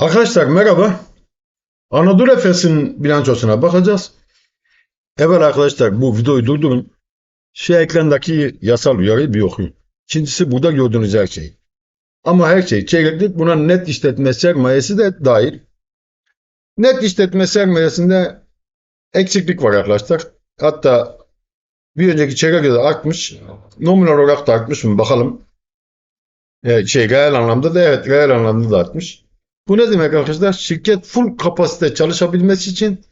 Arkadaşlar merhaba. Anadolu Efes'in bilançosuna bakacağız. Evet arkadaşlar bu videoyu durdurun. Şu ekrandaki yasal uyarıyı bir okuyun. İkincisi burada gördüğünüz her şey. Ama her şey çeyreklik buna net işletme sermayesi de dahil. Net işletme sermayesinde eksiklik var arkadaşlar. Hatta bir önceki çeyreğe göre artmış. Nominal olarak da artmış mı bakalım. Evet, şey reel anlamda da evet reel anlamda da artmış. Bu ne demek arkadaşlar? Şirket full kapasite çalışabilmesi için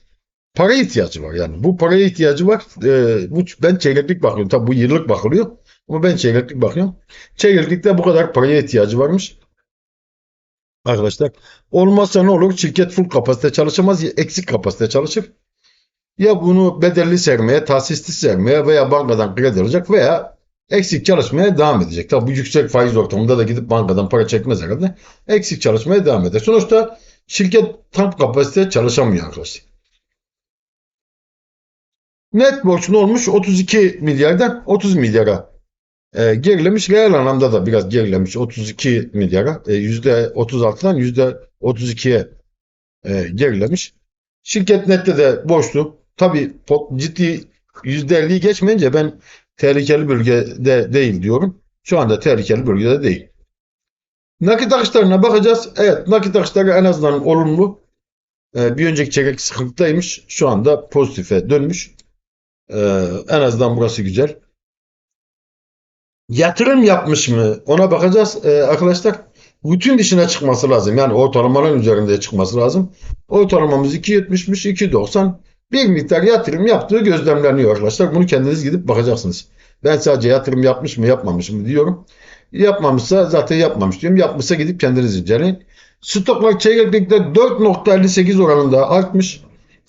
para ihtiyacı var. Yani bu paraya ihtiyacı var. Ee, bu, ben çeyreklik bakıyorum. Tabii bu yıllık bakılıyor. Ama ben çeyreklik bakıyorum. Çeyreklikte bu kadar paraya ihtiyacı varmış. Arkadaşlar. Olmazsa ne olur? Şirket full kapasite çalışamaz. Eksik kapasite çalışır. Ya bunu bedelli sermaye, tahsisli sermaye veya bankadan kredi alacak veya eksik çalışmaya devam edecek. Tabii bu yüksek faiz ortamında da gidip bankadan para çekmez herhalde. Eksik çalışmaya devam eder. Sonuçta şirket tam kapasite çalışamıyor arkadaşlar. Net borç ne olmuş? 32 milyardan 30 milyara e, gerilemiş. Reel anlamda da biraz gerilemiş. 32 milyara. E, %36'dan %32'ye e, gerilemiş. Şirket nette de borçlu. Tabii ciddi %50'yi geçmeyince ben tehlikeli bölgede değil diyorum. Şu anda tehlikeli bölgede değil. Nakit akışlarına bakacağız. Evet nakit akışları en azından olumlu. Ee, bir önceki çeyrek sıkıntıdaymış. Şu anda pozitife dönmüş. Ee, en azından burası güzel. Yatırım yapmış mı? Ona bakacağız Ee, arkadaşlar. Bütün dışına çıkması lazım. Yani ortalamaların üzerinde çıkması lazım. Ortalamamız 2.70'miş, 2.90. Bir miktar yatırım yaptığı gözlemleniyor arkadaşlar. Bunu kendiniz gidip bakacaksınız. Ben sadece yatırım yapmış mı yapmamış mı diyorum. Yapmamışsa zaten yapmamış diyorum. Yapmışsa gidip kendiniz inceleyin. Stoklar çeyreklikte 4.58 oranında artmış.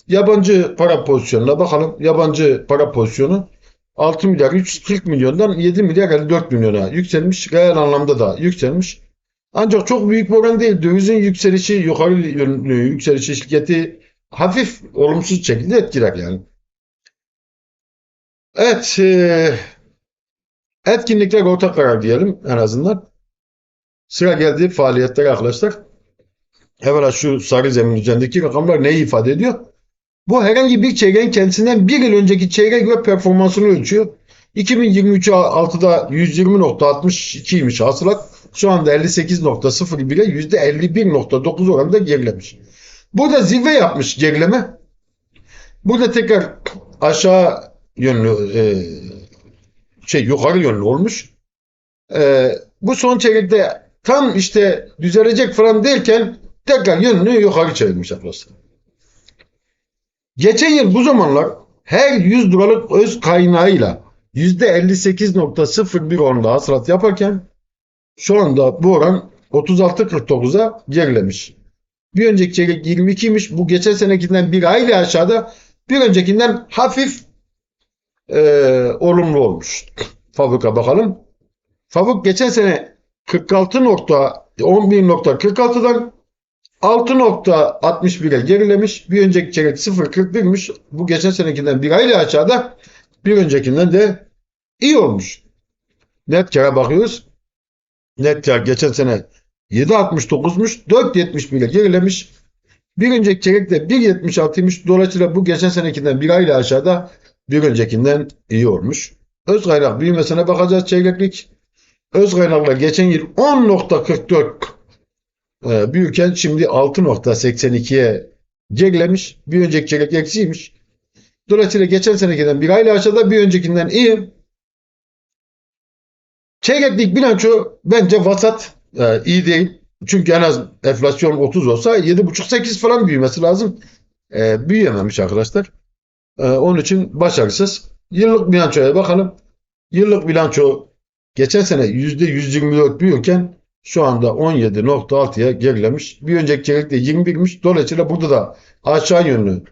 Yabancı para pozisyonuna bakalım. Yabancı para pozisyonu 6 milyar 340 milyondan 7 milyar 54 milyona yükselmiş. Reel anlamda da yükselmiş. Ancak çok büyük bir oran değil. Dövizin yükselişi, yukarı yönlü yükselişi şirketi hafif olumsuz şekilde etkiler yani. Evet, e, etkinlikler ortak karar diyelim en azından. Sıra geldi faaliyetlere arkadaşlar. Evvela şu sarı zemin üzerindeki rakamlar neyi ifade ediyor? Bu herhangi bir çeyreğin kendisinden bir yıl önceki çeyrek ve performansını ölçüyor. 2023 6'da 120.62'ymiş hasılat. Şu anda 58.0 bile %51.9 oranında gerilemiş. Burada zirve yapmış gerileme. Burada tekrar aşağı yönlü e, şey yukarı yönlü olmuş. E, bu son çeyrekte tam işte düzelecek falan derken tekrar yönünü yukarı çevirmiş arkadaşlar. Geçen yıl bu zamanlar her 100 liralık öz kaynağıyla %58.01 oranında hasılat yaparken şu anda bu oran 36.49'a gerilemiş. Bir önceki çeyrek 22'ymiş. Bu geçen senekinden bir aile aşağıda. Bir öncekinden hafif e, olumlu olmuş. Fabrika bakalım. Fabrik geçen sene 46.11.46'dan 6.61'e gerilemiş. Bir önceki çeyrek 0.41'miş. Bu geçen senekinden bir aile aşağıda. Bir öncekinden de iyi olmuş. Net kâra bakıyoruz. Net kar geçen sene 7.69'muş. 4.71'e gerilemiş. Bir önceki çeyrekte 1.76'ymış. Dolayısıyla bu geçen senekinden bir ayla aşağıda bir öncekinden iyi olmuş. Öz kaynak büyümesine bakacağız çeyreklik. Öz kaynaklar geçen yıl 10.44 e, büyürken şimdi 6.82'ye gerilemiş. Bir önceki çeyrek eksiymiş. Dolayısıyla geçen senekinden bir ayla aşağıda bir öncekinden iyi. Çeyreklik bilanço bence vasat e, iyi değil. Çünkü en az enflasyon 30 olsa 7,5-8 falan büyümesi lazım. E, büyüyememiş arkadaşlar. E, onun için başarısız. Yıllık bilançoya bakalım. Yıllık bilanço geçen sene %124 büyürken şu anda 17.6'ya gerilemiş. Bir önceki çeyrekte 21'miş. Dolayısıyla burada da aşağı yönlü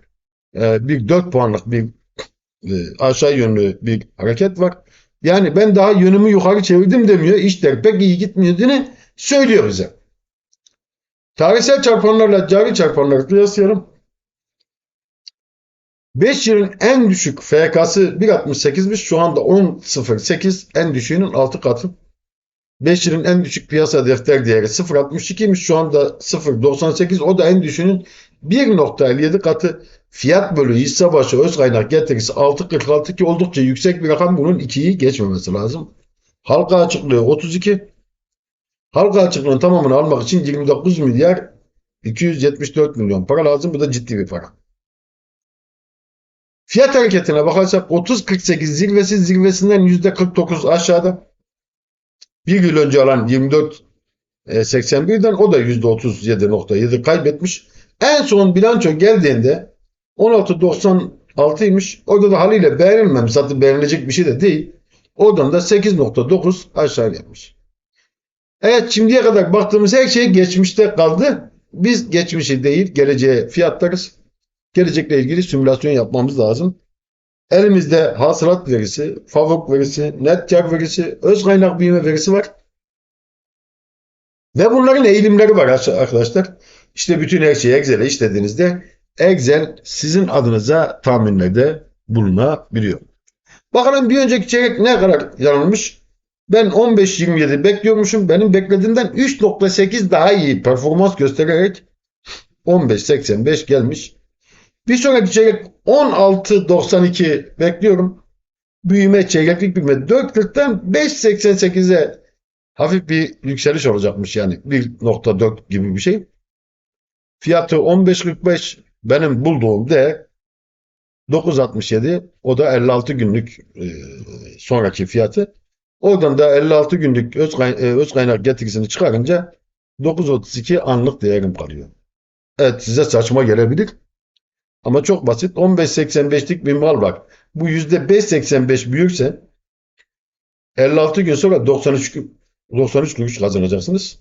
e, bir 4 puanlık bir e, aşağı yönlü bir hareket var. Yani ben daha yönümü yukarı çevirdim demiyor. İşler pek iyi gitmediğini söylüyor bize. Tarihsel çarpanlarla cari çarpanları kıyaslayalım. 5 yılın en düşük FK'sı 1.68'miş. Şu anda 10.08 en düşüğünün 6 katı. 5 yılın en düşük piyasa defter değeri 0.62'ymiş. Şu anda 0.98. O da en düşüğünün 1.57 katı. Fiyat bölü hisse başı öz kaynak getirisi 6.46 ki oldukça yüksek bir rakam. Bunun 2'yi geçmemesi lazım. Halka açıklığı 32. Halka açıklığının tamamını almak için 29 milyar 274 milyon para lazım. Bu da ciddi bir para. Fiyat hareketine bakarsak 30.48 zirvesi zirvesinden %49 aşağıda. Bir yıl önce alan 24.81'den o da %37.7 kaybetmiş. En son bilanço geldiğinde 16.96'ymış. Orada da haliyle beğenilmemiş. Zaten beğenilecek bir şey de değil. Oradan da 8.9 aşağı gelmiş. Evet şimdiye kadar baktığımız her şey geçmişte kaldı. Biz geçmişi değil geleceğe fiyatlarız. Gelecekle ilgili simülasyon yapmamız lazım. Elimizde hasılat verisi, favok verisi, net kar verisi, öz kaynak büyüme verisi var. Ve bunların eğilimleri var arkadaşlar. İşte bütün her şeyi Excel'e işlediğinizde Excel sizin adınıza tahminlerde bulunabiliyor. Bakalım bir önceki çeyrek ne kadar yanılmış? Ben 15-27 bekliyormuşum. Benim beklediğimden 3.8 daha iyi performans göstererek 15.85 gelmiş. Bir sonraki çeyrek 16.92 bekliyorum. Büyüme, çeyreklik büyüme 4.40'tan 5.88'e hafif bir yükseliş olacakmış yani 1.4 gibi bir şey. Fiyatı 15.45 benim bulduğum değer 9.67 o da 56 günlük e, sonraki fiyatı. Oradan da 56 günlük öz, e, öz kaynak getirisini çıkarınca 9.32 anlık değerim kalıyor. Evet size saçma gelebilir. Ama çok basit. 15.85'lik bir mal var. Bu %5.85 büyükse 56 gün sonra 93 93 kuruş kazanacaksınız.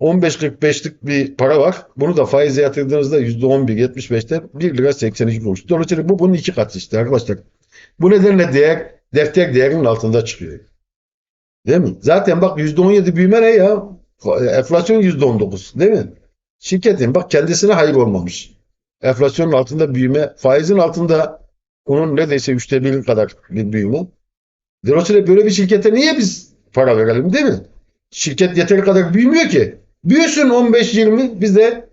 15.45'lik bir para var. Bunu da faize yatırdığınızda %11.75'te 1 lira 82 kuruş. Dolayısıyla bu bunun iki katı işte arkadaşlar. Bu nedenle değer defter değerinin altında çıkıyor. Değil mi? Zaten bak %17 büyüme ne ya? Enflasyon %19 değil mi? Şirketin bak kendisine hayır olmamış. Enflasyonun altında büyüme, faizin altında onun neredeyse üçte bir kadar bir büyüme. Dolayısıyla böyle bir şirkete niye biz para verelim değil mi? Şirket yeteri kadar büyümüyor ki. Büyüsün 15-20 biz de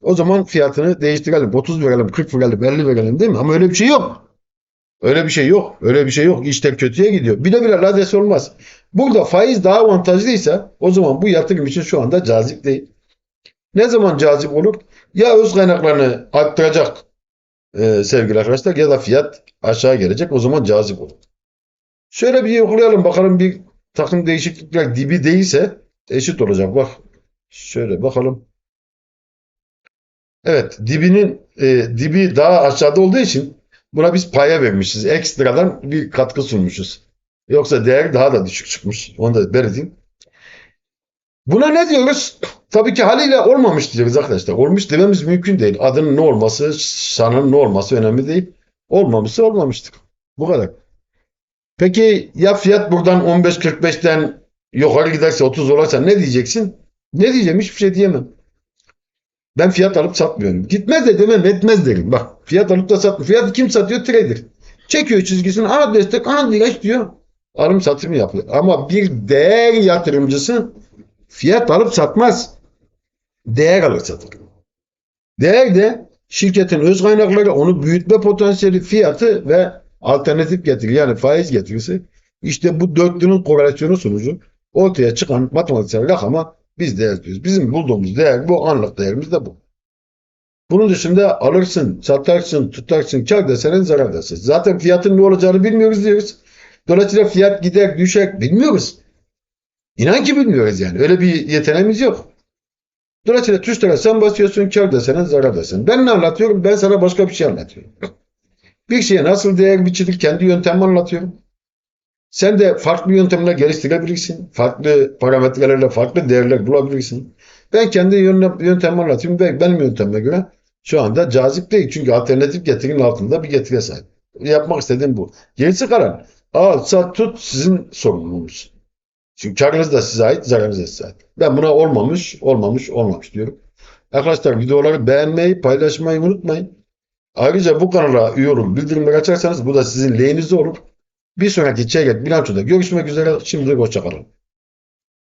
o zaman fiyatını değiştirelim. 30 verelim, 40 verelim, 50 verelim değil mi? Ama öyle bir şey yok. Öyle bir şey yok. Öyle bir şey yok. İşler kötüye gidiyor. Bile bile lades olmaz. Burada faiz daha avantajlıysa o zaman bu yatırım için şu anda cazip değil. Ne zaman cazip olur? Ya öz kaynaklarını arttıracak e, sevgili arkadaşlar ya da fiyat aşağı gelecek. O zaman cazip olur. Şöyle bir yoklayalım bakalım bir takım değişiklikler dibi değilse eşit olacak. Bak şöyle bakalım. Evet dibinin e, dibi daha aşağıda olduğu için buna biz paya vermişiz. Ekstradan bir katkı sunmuşuz. Yoksa değer daha da düşük çıkmış. Onu da belirteyim. Buna ne diyoruz? Tabii ki haliyle olmamış diyoruz arkadaşlar. Olmuş dememiz mümkün değil. Adının ne olması, sanın ne olması önemli değil. Olmamışsa olmamıştır. Bu kadar. Peki ya fiyat buradan 15.45'ten yukarı giderse 30 olursa ne diyeceksin? Ne diyeceğim? Hiçbir şey diyemem. Ben fiyat alıp satmıyorum. Gitmez de demem etmez derim. Bak fiyat alıp da satmıyor. Fiyatı kim satıyor? Trader. Çekiyor çizgisini. Ana destek, ana direnç diyor. Alım satım yapıyor. Ama bir değer yatırımcısı fiyat alıp satmaz. Değer alır satır. Değer de şirketin öz kaynakları, onu büyütme potansiyeli, fiyatı ve alternatif getiri yani faiz getirisi. İşte bu dörtlünün korelasyonu sonucu ortaya çıkan matematiksel rakama biz değer diyoruz. Bizim bulduğumuz değer bu, anlık değerimiz de bu. Bunun dışında alırsın, satarsın, tutarsın, kar desen zarar desen. Zaten fiyatın ne olacağını bilmiyoruz diyoruz. Dolayısıyla fiyat gider, düşer bilmiyoruz. İnan ki bilmiyoruz yani. Öyle bir yeteneğimiz yok. Dolayısıyla tuşlara sen basıyorsun, kar desene, zarar desen. Ben ne anlatıyorum? Ben sana başka bir şey anlatıyorum. Bir şeye nasıl değer biçilir kendi yöntemimi anlatıyorum. Sen de farklı yöntemler geliştirebilirsin. Farklı parametrelerle farklı değerler bulabilirsin. Ben kendi yöntemimi anlatayım ve benim yöntemime göre şu anda cazip değil. Çünkü alternatif getirinin altında bir getiriye sahip. Yapmak istediğim bu. Gerisi kalan. Al, sat, tut sizin sorumluluğunuz. Çünkü karınız da size ait, zararınız da size ait. Ben buna olmamış, olmamış, olmamış diyorum. Arkadaşlar videoları beğenmeyi, paylaşmayı unutmayın. Ayrıca bu kanala üye olun, bildirimleri açarsanız bu da sizin lehinize olur. Bir sonraki çeyrek bilançoda görüşmek üzere. Şimdilik hoşçakalın.